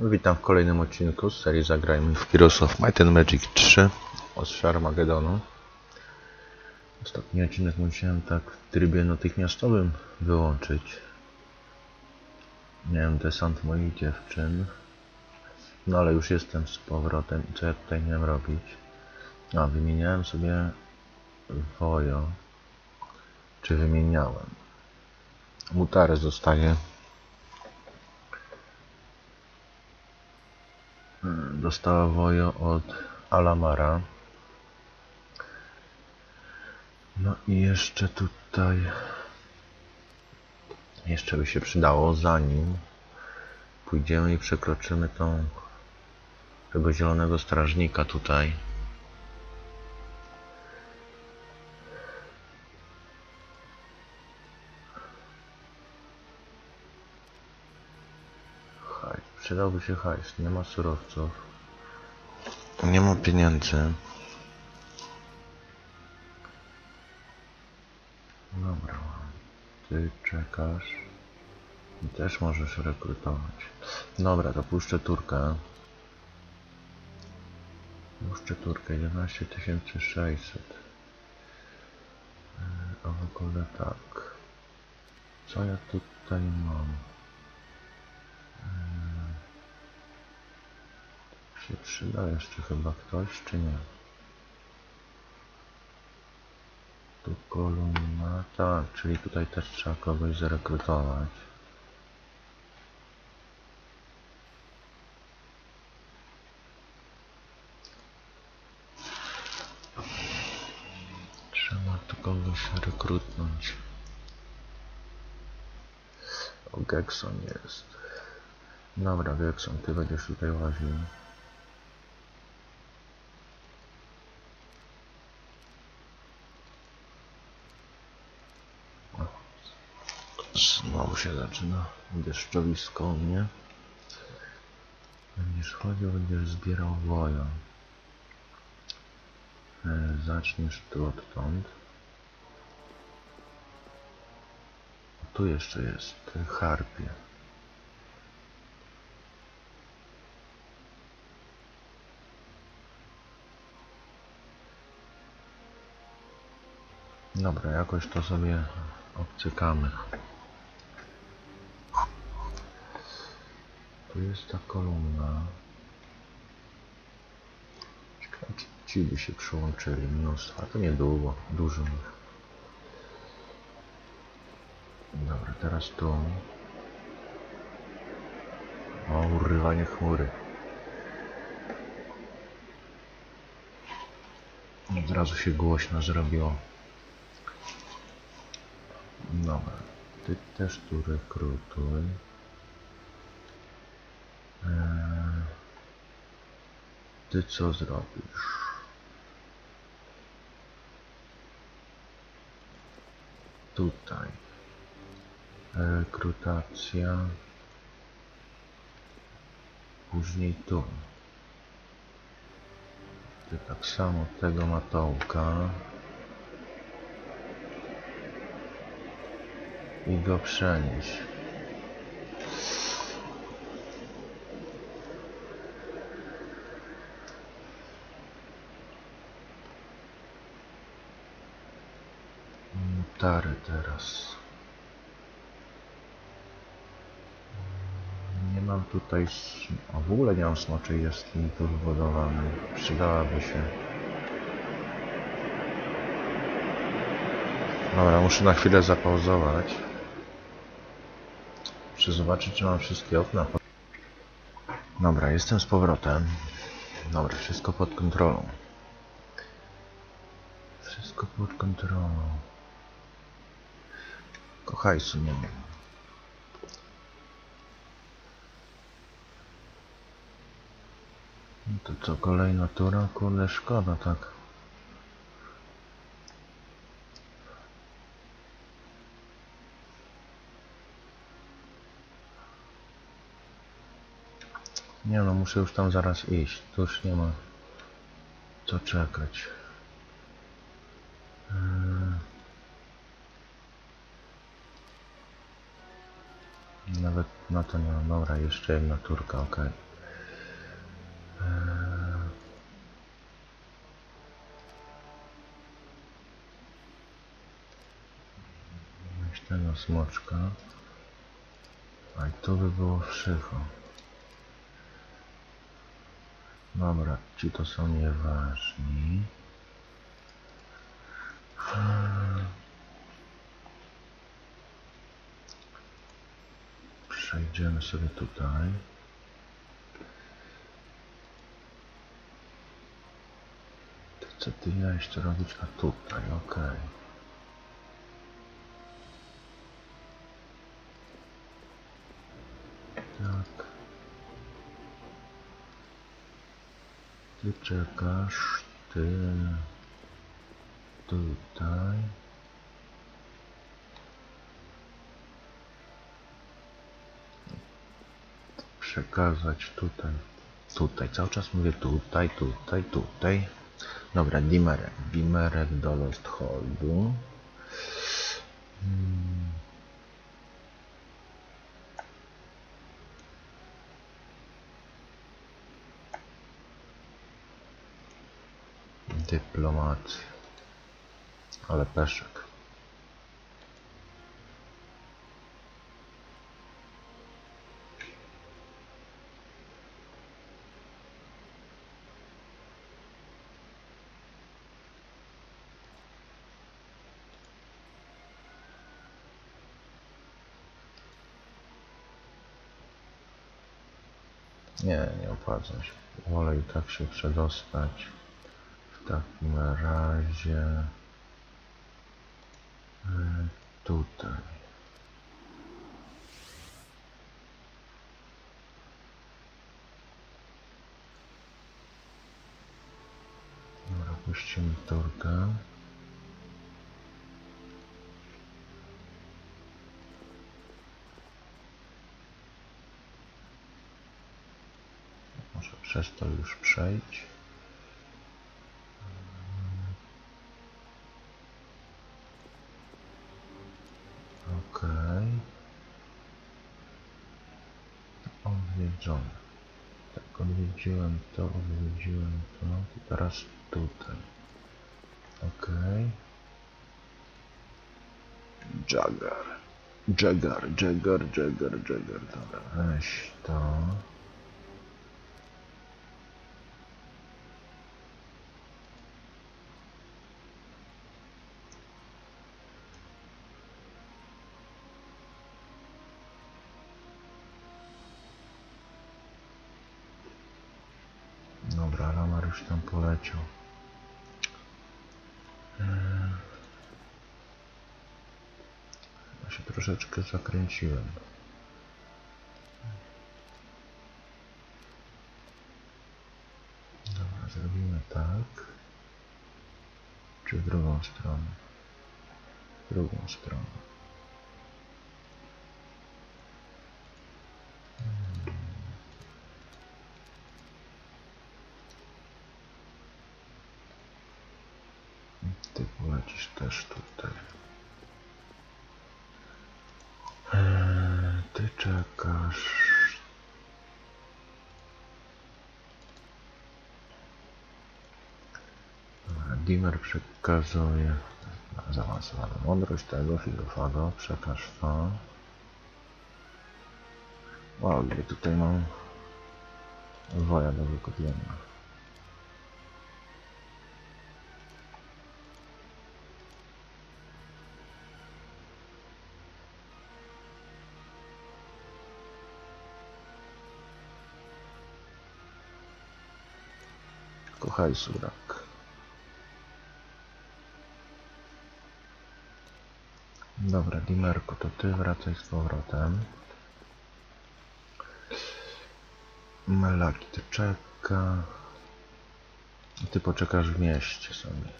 Witam w kolejnym odcinku z serii Zagrajmy w Heroes of Might and Magic 3 od Sharmagedonu. Ostatni odcinek musiałem tak w trybie natychmiastowym wyłączyć. Miałem desant moich dziewczyn. No ale już jestem z powrotem. Co ja tutaj miałem robić? A, wymieniałem sobie wojo. Czy wymieniałem? Mutarę zostaje. Dostała wojo od Alamara. No i jeszcze tutaj jeszcze by się przydało zanim pójdziemy i przekroczymy tą tego zielonego strażnika tutaj. Hajs, przydałby się hajs, nie ma surowców. Nie ma pieniędzy. Dobra, ty czekasz. Też możesz rekrutować. Dobra, to puszczę turkę. Puszczę turkę 11600. A w ogóle tak. Co ja tutaj mam? Się przyda jeszcze chyba ktoś, czy nie? Tu kolumna, tak, czyli tutaj też trzeba kogoś zarekrutować. Trzeba tu kogoś rekrutnąć. O, Gekson jest. Dobra, Gekson, ty będziesz tutaj łaził. Znowu się zaczyna deszczowisko u mnie. Będziesz chodził, będziesz zbierał woja. E, Zaczniesz tu odtąd. Tu jeszcze jest harpie. Dobra, jakoś to sobie obcykamy. Tu jest ta kolumna. Ciekawe, czy ci by się przyłączyli. Mnóstwo, a to niedługo. Dużo ich. Dobra, teraz tu. O, urywanie chmury. Od razu się głośno zrobiło. Dobra, ty też tu rekrutuj. Eee, Ty co zrobisz? Tutaj. Rekrutacja. Później tu. Ty tak samo tego matołka. I go przenieść. Nie mam tutaj... O, w ogóle nie mam smoczej jaskini tu wybudowanej. Przydałaby się. Dobra, muszę na chwilę zapauzować. Muszę zobaczyć, czy mam wszystkie okna. Dobra, jestem z powrotem. Dobra, wszystko pod kontrolą. Wszystko pod kontrolą. Kochajsu nie mam. No to co, kolejna tura? Kurde, szkoda tak. Nie no, muszę już tam zaraz iść. Tu już nie ma co czekać. Nawet na to nie mam. Dobra, jeszcze jedna turka, ok. Jeszcze jedna smoczka. A i to by było wszycho. Dobra, ci to są nieważni. Hmm. Przejdziemy sobie tutaj. Co ty miałeś to robić? A tutaj, okej. Tak. Ty czekasz, ty tutaj. Przekazać tutaj, tutaj. Cały czas mówię tutaj, tutaj, tutaj. Dobra, dimerek. Dimerek do Lost Holdu. Hmm. Dyplomacja. Ale peszek. Nie, nie opłaca się. Wolę i tak się przedostać. W takim razie e, tutaj. Dobra, puścimy turkę. Przez to już przejdź. Okej. Odwiedzione. Tak, odwiedziłem to, odwiedziłem to. I teraz tutaj. Okej. Jagger. Jagger, Jagger, Jagger, Jagger. Dobra, weź to. Dobra, Lamar już poleciał. Eee. Ja się troszeczkę zakręciłem. Dobra, zrobimy tak. Czy w drugą stronę? W drugą stronę. Też tutaj. Eee, Ty czekasz. Dobra, Dimmer przekazuje zaawansowaną mądrość tego filofago. Przekaż to. Wow, ile tutaj mam woja do wykupienia. Kochaj surak. Dobra, Dimerko, to ty wracaj z powrotem. Melaki ty czeka. Ty poczekasz w mieście sobie.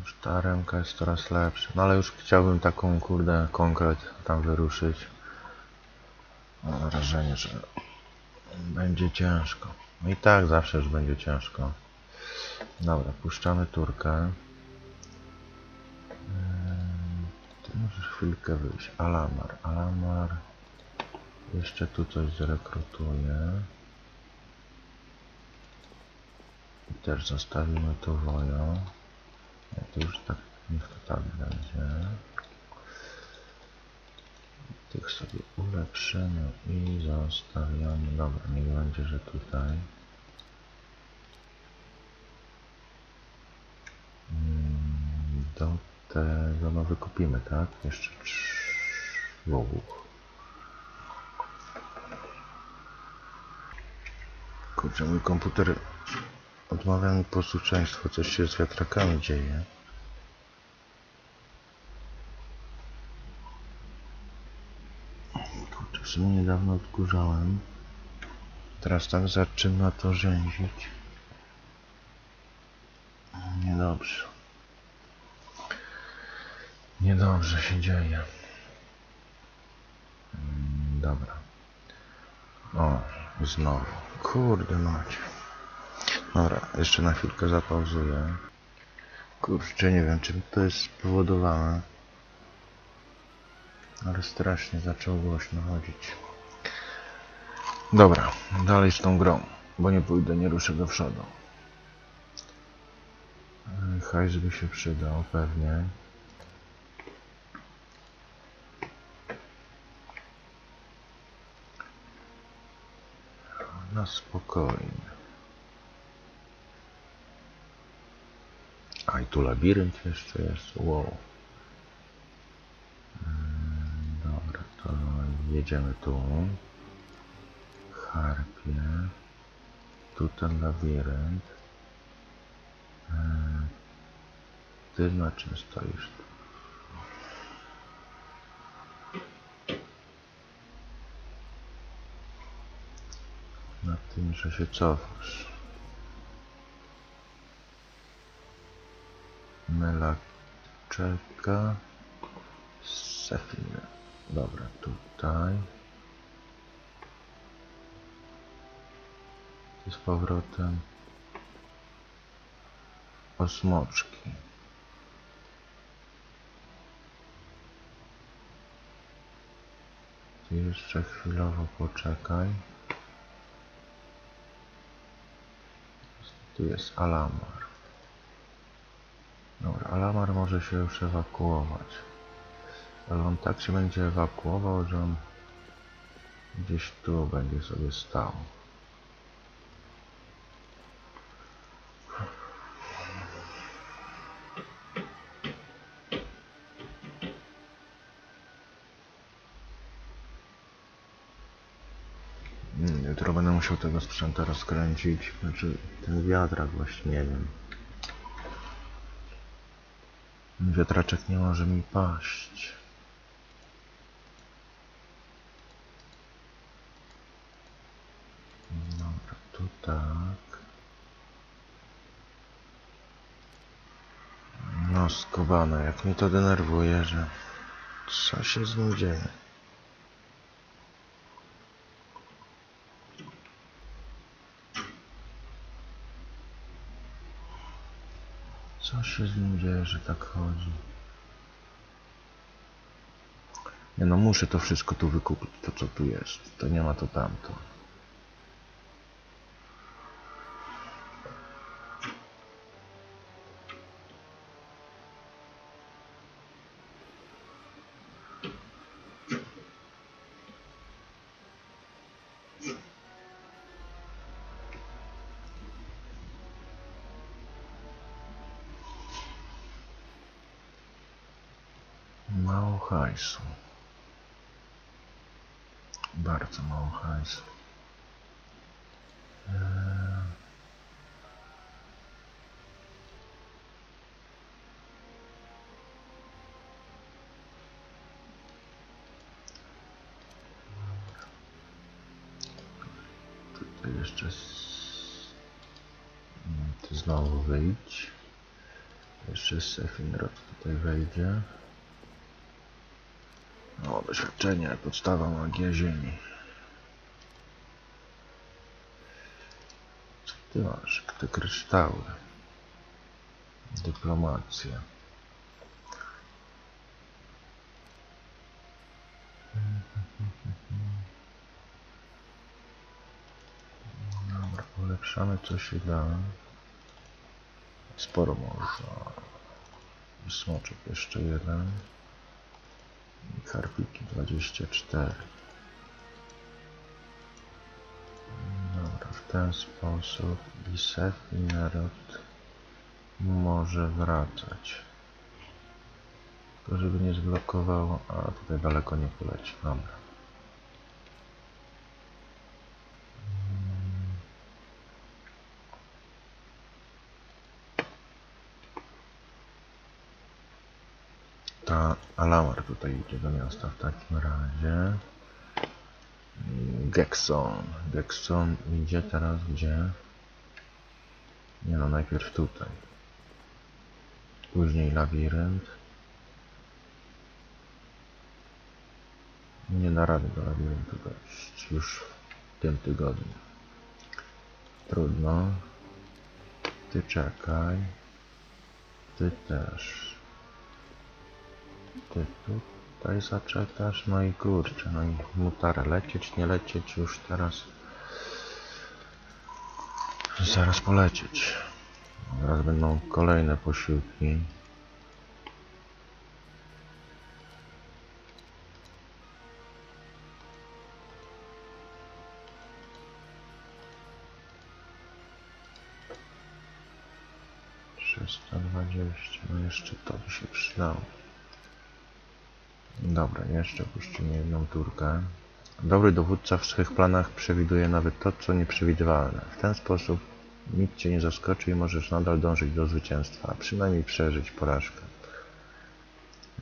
Już ta remka jest coraz lepsza. No ale już chciałbym taką kurde konkret tam wyruszyć. Mam wrażenie, że będzie ciężko. No i tak zawsze już będzie ciężko. Dobra, puszczamy turkę. Eee, Ty możesz chwilkę wyjść. Alamar, Alamar. Jeszcze tu coś zrekrutuję. I też zostawimy tu wojo. Ja to już tak Niech to tak będzie. Tych sobie ulepszymy i zostawiamy. Dobra, niech będzie, że tutaj. Mm, Do tego no wykupimy, tak? Jeszcze wołów. Kurczę, mój komputer odmawia mi posłuszeństwo. Coś się z wiatrakami dzieje. Kurczę, w sumie niedawno odkurzałem. Teraz tak zaczyna to rzęzić. Niedobrze. Niedobrze się dzieje. Mm, Dobra. O, znowu. Kurde macie. Dobra, jeszcze na chwilkę zapauzuję. Kurczę, nie wiem czym to jest spowodowane. Ale strasznie zaczął głośno chodzić. Dobra, dalej z tą grą, bo nie pójdę, nie ruszę do przodu. Hajs by się przydał, pewnie. Na spokojnie. A i tu labirynt jeszcze jest. Wow. Mm, Dobra, to jedziemy tu. Harpie. Tu ten labirynt. Eee, Ty na czym stoisz? Na tym, że się cofasz. Mela czeka. Dobra, tutaj. I z powrotem osmoczki. Ty jeszcze chwilowo poczekaj. Tu jest Alamar. Dobra, Alamar może się już ewakuować. Ale on tak się będzie ewakuował, że on gdzieś tu będzie sobie stał. Mm, Jutro będę musiał tego sprzęta rozkręcić. Znaczy, ten wiatrak właśnie nie wiem. Wiatraczek nie może mi paść. Dobra, tu tak. Skubane, jak mnie to denerwuje, że co się z nim dzieje. Co się z nim dzieje, że tak chodzi? Nie no, muszę to wszystko tu wykupić, to co tu jest. To nie ma to tamto. Hajsu. Bardzo mało hajsu. Eee. Tutaj jeszcze Mm, Ty znowu wyjdź. Jeszcze Sefinrod tutaj wejdzie. Doświadczenie, podstawa magia ziemi. Co ty masz? Te kryształy. Dyplomacja. Dobra, ulepszamy co się da. Sporo można. Smoczek jeszcze jeden. Karpiki 24. Dobra, w ten sposób i Sefinerot może wracać. Tylko żeby nie zblokowało, a tutaj daleko nie poleci. Dobra. Ta Alamar tutaj idzie do miasta w takim razie. Gekson. Gekson idzie teraz gdzie? Nie no, najpierw tutaj. Później labirynt. Nie da rady do labiryntu dojść już w tym tygodniu. Trudno. Ty czekaj. Ty też. Ty tutaj zaczekasz, no i kurczę, no i mutara lecieć, nie lecieć już teraz. Zaraz polecieć. Zaraz będą kolejne posiłki. Trzysta dwadzieścia, no jeszcze to by się przydało. Dobra, jeszcze puścimy jedną turkę. Dobry dowódca w swych planach przewiduje nawet to, co nieprzewidywalne. W ten sposób nikt cię nie zaskoczy i możesz nadal dążyć do zwycięstwa, a przynajmniej przeżyć porażkę.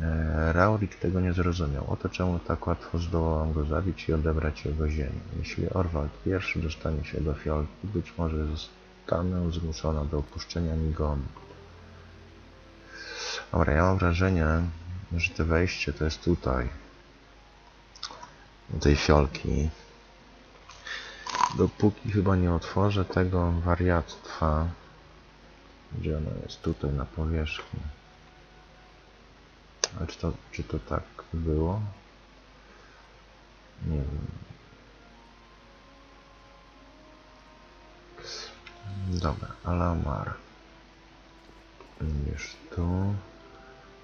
Eee, Raurik tego nie zrozumiał. Oto czemu tak łatwo zdołałam go zabić i odebrać jego ziemię. Jeśli Orwald pierwszy dostanie się do fiolki, być może zostanę zmuszona do opuszczenia Nigonu. Dobra, ja mam wrażenie, że to wejście to jest tutaj. Tej fiolki. Dopóki chyba nie otworzę tego wariactwa. Gdzie ono jest? Tutaj na powierzchni. A czy to, czy to tak było? Nie wiem. Dobra, Alamar. Już tu.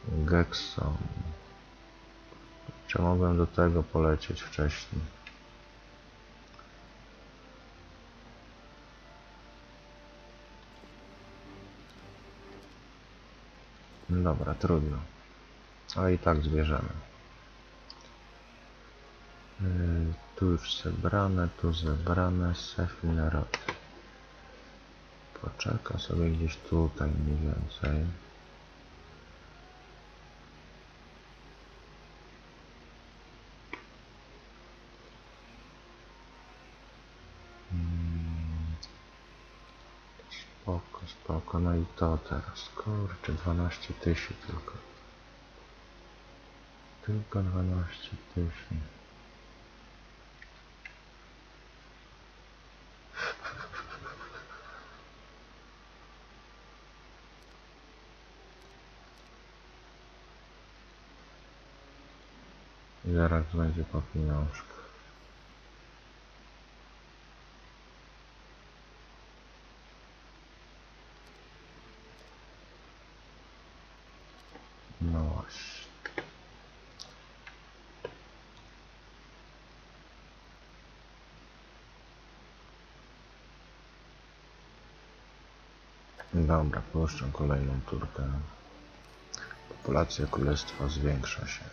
Gekson. Czy mogłem do tego polecieć wcześniej? Dobra, trudno. Ale i tak zbierzemy. Yy, tu już zebrane, tu zebrane, Sefinerot. Poczeka sobie gdzieś tutaj mniej więcej. Spoko, no i to teraz. Kurczę, 12 tysięcy tylko. Tylko 12 tysięcy. I zaraz będzie po pieniążkach. No właśnie. Dobra, puszczę kolejną turkę. Populacja królestwa zwiększa się.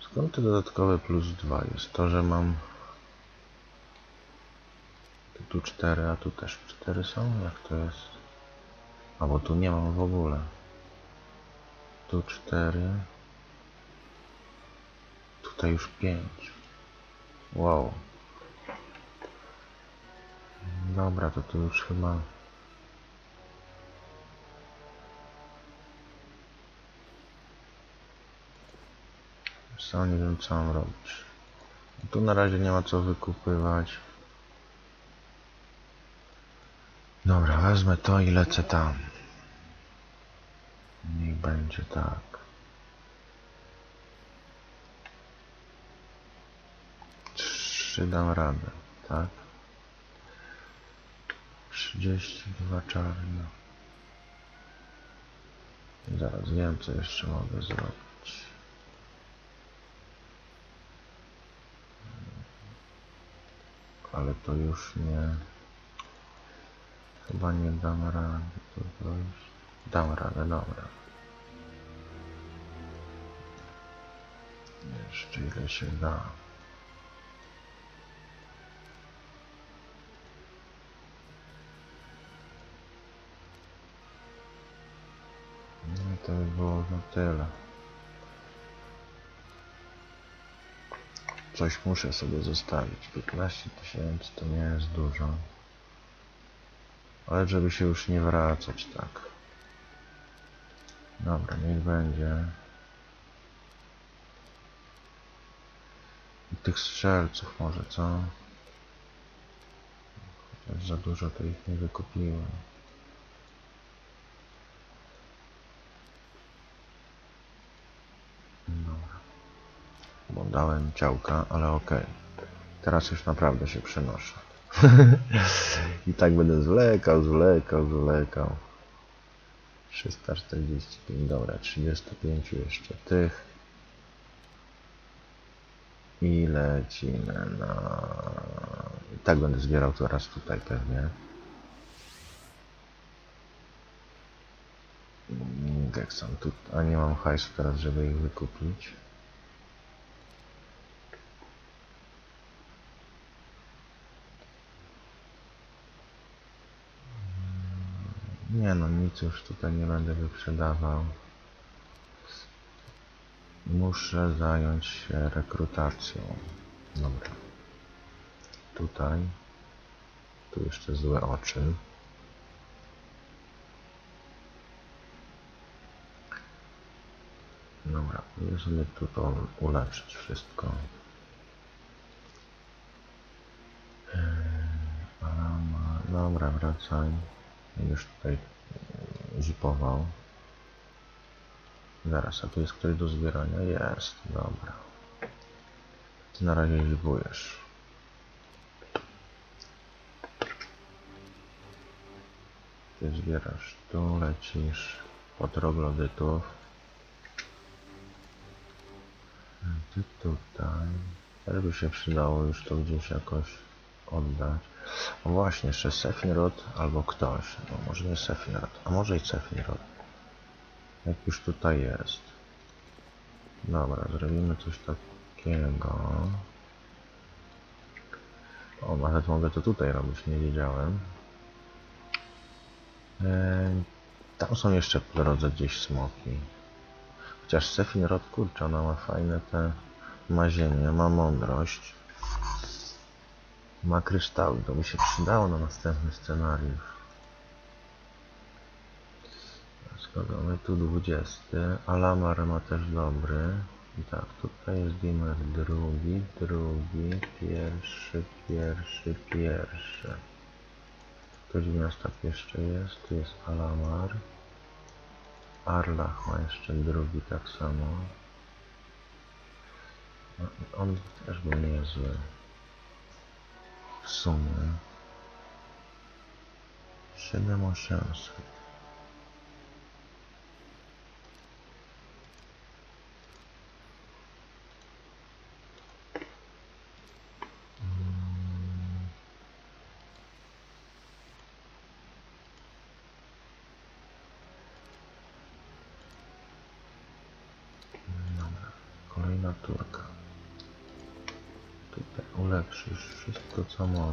Skąd te dodatkowe plus 2 jest? To, że mam tu, tu 4, a tu też 4 są? Jak to jest? A bo tu nie mam w ogóle. Tu 4. Tutaj już 5. Wow. Dobra, to tu już chyba... Co nie wiem co mam robić. Tu na razie nie ma co wykupywać. Dobra, wezmę to i lecę tam. Niech będzie tak. Jeszcze dam radę, tak? 32 czarne. Zaraz wiem, co jeszcze mogę zrobić. Ale to już nie... Chyba nie dam rady to. Dam radę, dobra. Jeszcze ile się da. To by było na tyle. Coś muszę sobie zostawić. 15 tysięcy to nie jest dużo. Ale żeby się już nie wracać tak. Dobra, niech będzie. I tych strzelców może, co? Chociaż za dużo to ich nie wykupiłem. Dałem ciałka, ale okej. Teraz już naprawdę się przenoszę. I tak będę zwlekał, zwlekał, zwlekał. 345, dobra, 35 jeszcze tych. I lecimy na... I tak będę zbierał teraz tutaj pewnie. Gekson tu, a nie mam hajsu teraz, żeby ich wykupić. Nie no, nic już tutaj nie będę wyprzedawał. Muszę zająć się rekrutacją. Dobra. Tutaj. Tu jeszcze złe oczy. Dobra, jeżeli tu to ulepszyć wszystko. Eee, dobra, wracaj. Już tutaj mm, zipował. Zaraz, a tu jest ktoś do zbierania? Jest, dobra. Ty na razie zipujesz. Ty zbierasz tu, lecisz po troglodytów. Ty tutaj. Też by się przydało już to gdzieś jakoś oddać. O właśnie, jeszcze Sefirot albo ktoś. No może nie Sefirot, a może i Sefirot. Jak już tutaj jest. Dobra, zrobimy coś takiego. O, nawet mogę to tutaj robić, nie wiedziałem. Eee, tam są jeszcze po drodze gdzieś smoki. Chociaż Sefirot, kurczę, ona ma fajne te... Ma ziemię, ma mądrość. Ma kryształy, to by się przydało na następny scenariusz. Składamy tu 20. Alamar ma też dobry. I tak, tutaj jest Dimmer drugi, drugi, pierwszy, pierwszy, pierwszy. Ktoś w miastach jeszcze jest, tu jest Alamar. Arlach ma jeszcze drugi tak samo. No, On też był niezły. w sumie 7 o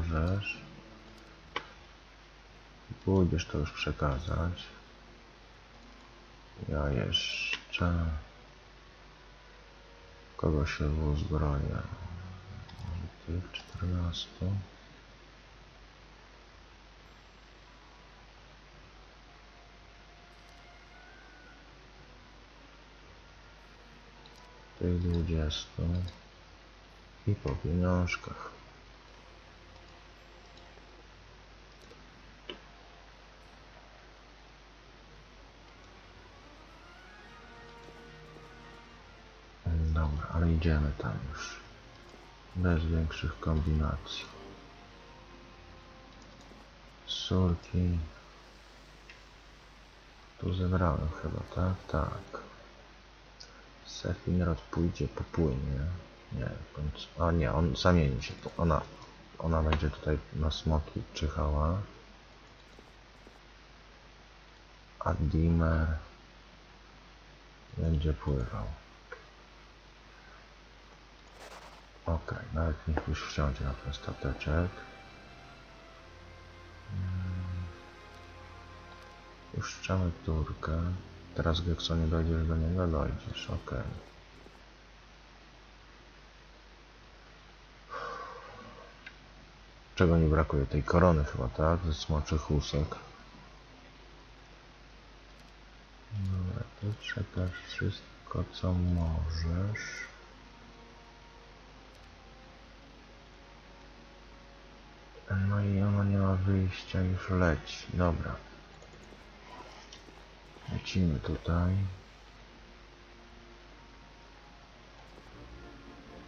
możesz. Pójdziesz to już przekazać. Ja jeszcze... Kogo się uzbroję? Może tych 14? Tych 20 i po pieniążkach. Idziemy tam już. Bez większych kombinacji. Surki. Tu zebrałem chyba, tak? Tak. Sefirot pójdzie, popłynie. Nie, końcu. A nie, on zamieni się. Ona, ona będzie tutaj na smoki czyhała. A Dimer będzie pływał. Okej, nawet niech już wsiądzie na ten stateczek. Mm. Puszczamy turkę. Teraz Gekso nie dojdziesz do niego, dojdziesz, okej. Czego mi brakuje? Tej korony chyba, tak? Ze smoczych łusek. Dobra, tu czekasz wszystko co możesz. No i ona nie ma wyjścia, już leci. Dobra. Lecimy tutaj.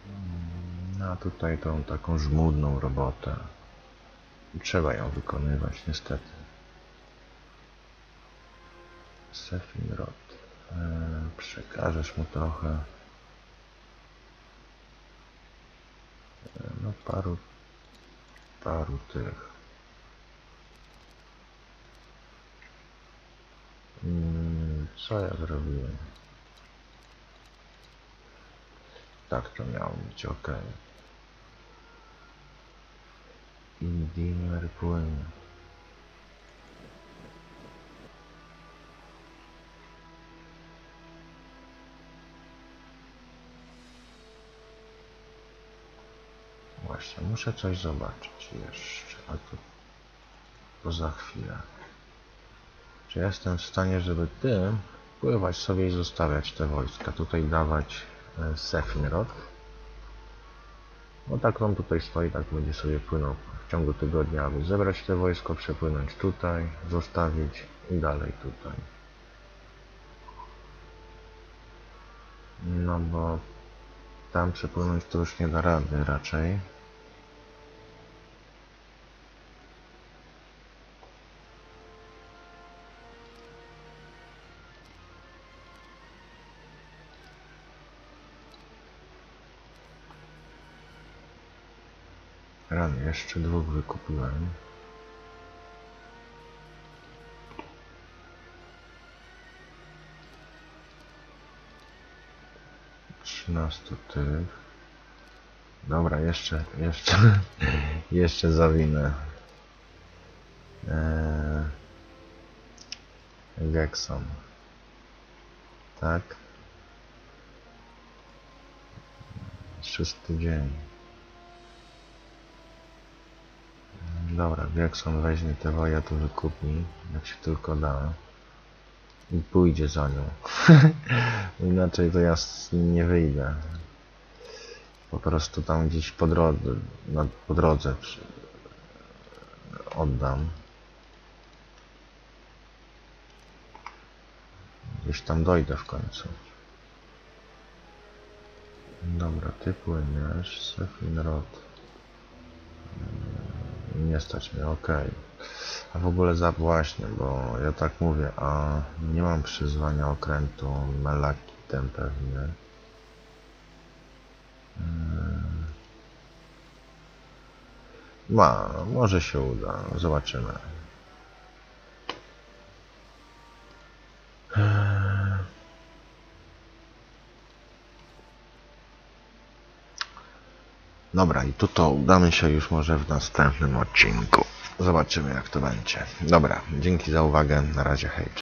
Mm, A tutaj tą taką żmudną robotę. Trzeba ją wykonywać, niestety. Sefirot. Eee, przekażesz mu trochę. Eee, no paru, paru tych. Mm, Co ja zrobiłem? Tak to miało być, ok. Indimer płynie. Muszę coś zobaczyć jeszcze, a to, to za chwilę. Czy jestem w stanie, żeby tym pływać sobie i zostawiać te wojska? Tutaj dawać e, Sefirot. No tak on tutaj stoi, tak będzie sobie płynął w ciągu tygodnia, aby zebrać te wojsko, przepłynąć tutaj, zostawić i dalej tutaj. No bo tam przepłynąć to już nie da rady raczej. Rany, jeszcze dwóch wykupiłem. Trzynastu tych. Dobra, jeszcze, jeszcze, jeszcze zawinę. Eee, Gekson. Tak. Szósty dzień. Dobra, Gekson weźmie te woja, to wykupi, jak się tylko da. I pójdzie za nią. Inaczej to ja nie wyjdę. Po prostu tam gdzieś po drodze, na, po drodze przy, oddam. Gdzieś tam dojdę w końcu. Dobra, ty płyniesz, Sefinrod. Nie stać mnie, okej. A w ogóle za właśnie, bo ja tak mówię, a nie mam przyzwania okrętu Melakitem pewnie. Mm. Ma, może się uda, zobaczymy. Dobra, i tu to udamy się już może w następnym odcinku. Zobaczymy jak to będzie. Dobra, dzięki za uwagę. Na razie hej.